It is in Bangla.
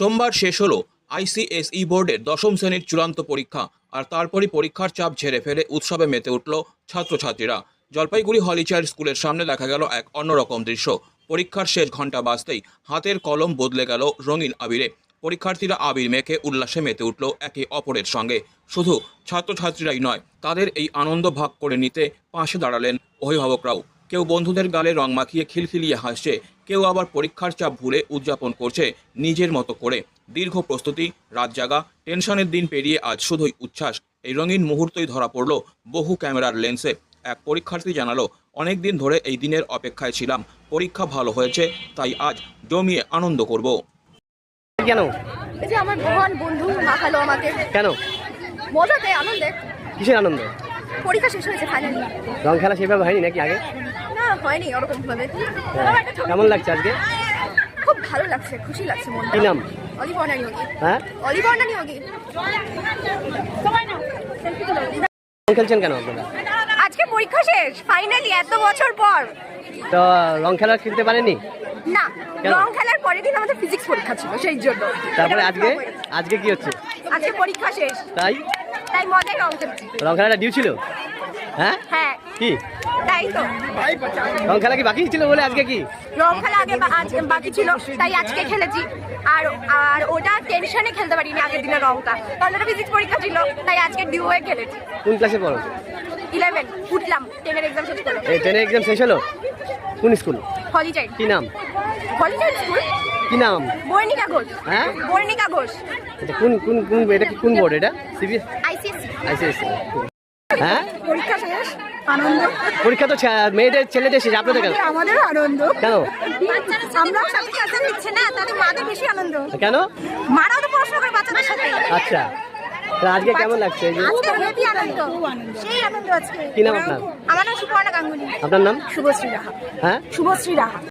সোমবার শেষ হলো আইসিএসই বোর্ডের দশম শ্রেণির চূড়ান্ত পরীক্ষা, আর তারপরই পরীক্ষার চাপ ঝেড়ে ফেলে উৎসবে মেতে উঠল ছাত্রছাত্রীরা। জলপাইগুড়ি হলিচাইল্ড স্কুলের সামনে দেখা গেল এক অন্যরকম দৃশ্য। পরীক্ষার শেষ ঘণ্টা বাজতেই হাতের কলম বদলে গেল রঙিন আবিরে। পরীক্ষার্থীরা আবির মেখে উল্লাসে মেতে উঠল একে অপরের সঙ্গে। শুধু ছাত্রছাত্রীরাই নয়, তাদের এই আনন্দ ভাগ করে নিতে পাশে দাঁড়ালেন অভিভাবকরাও। কেউ বন্ধুদের গালে রং মাখিয়ে খিলখিলিয়ে হাসছে কেউ আবার পরীক্ষার চাপ ভুলে উদযাপন করছে নিজের মতো করে। দীর্ঘ প্রস্তুতি রাত জাগা টেনশনের দিন পেরিয়ে আজ শুধুই উচ্ছ্বাস। এই রঙিন মুহূর্তই ধরা পড়ল বহু ক্যামেরার লেন্সে। এক পরীক্ষার্থী জানালো অনেক দিন ধরে এই দিনের অপেক্ষায় ছিলাম। পরীক্ষা ভালো হয়েছে তাই আজ জমিয়ে আনন্দ করব। কেন? এই যে আমার মহান বন্ধু মাখালো আমাকে। কেন? মজাতে আনন্দে। কিসের আনন্দ? পরীক্ষা শেষ হয়েছে ফাইনালি রং খেলা সেভাবে হয়নি নাকি আগে? হয়নি ওরকম ভাবে কেমন লাগছে আজকে? খুব ভালো লাগছে খুশি লাগছে মন কি নাম? অলি বর্ণানি হোগি হ্যাঁ? হোগি খেলছেন কেন আপনারা? আজকে পরীক্ষা শেষ ফাইনালি এত বছর পর। তো রং খেলা খেলতে পারেননি? না? রং খেলার পরের দিন আমাদের ফিজিক্স পরীক্ষা ছিল সেই জন্য। তারপরে আজকে? আজকে কি হচ্ছে? আজকে পরীক্ষা শেষ। তাই? তাই মজায় রং খেলছি। রং খেলাটা ডিউ ছিল? হ্যাঁ? হ্যাঁ। কি? তাই তো। রং খেলা কি বাকি ছিল বলে আজকে কি? রং খেলা আগে বা- আজ বাকি ছিল তাই আজকে খেলেছি। আর আর ওটা টেনশনে খেলতে পারিনি আগের দিনের রংটা। কারণ ওটা ফিজিক্স পরীক্ষা ছিল তাই আজকে ডিউ হয়ে খেলেছি। কোন ক্লাসে পড়ো? ইলেভেন উঠলাম টেনের এক্সাম শেষ করে এই টেনের এক্সাম শেষ হলো? কোন স্কুল হলি চাইল্ড কি নাম? হলি চাইল্ড স্কুল কি নাম? বর্ণিকা ঘোষ। হ্যাঁ? বর্ণিকা ঘোষ। কোন কোন কোন এটা কোন বোর্ড এটা? সিবিএস আইসিএসসি আইসিএসসি হ্যাঁ? পরীক্ষা শেষ আনন্দ। পরীক্ষা তো মেয়েদের ছেলেদের শেষ আপনাদের কেন? আমাদের আনন্দ। কেন? আমরাও সাথে সাথে নিচ্ছে না তাহলে মাদের বেশি আনন্দ। কেন? মারাও তো পড়াশোনা করে বাচ্চাদের সাথে। আচ্ছা। আজকে কেমন লাগছে আজকে হেভি আনন্দ। সেই আনন্দ আজকে। কি নাম আপনার? আমার নাম সুপর্ণা গাঙ্গুলি। আপনার নাম? শুভশ্রী রাহা। হ্যাঁ? শুভশ্রী রাহা।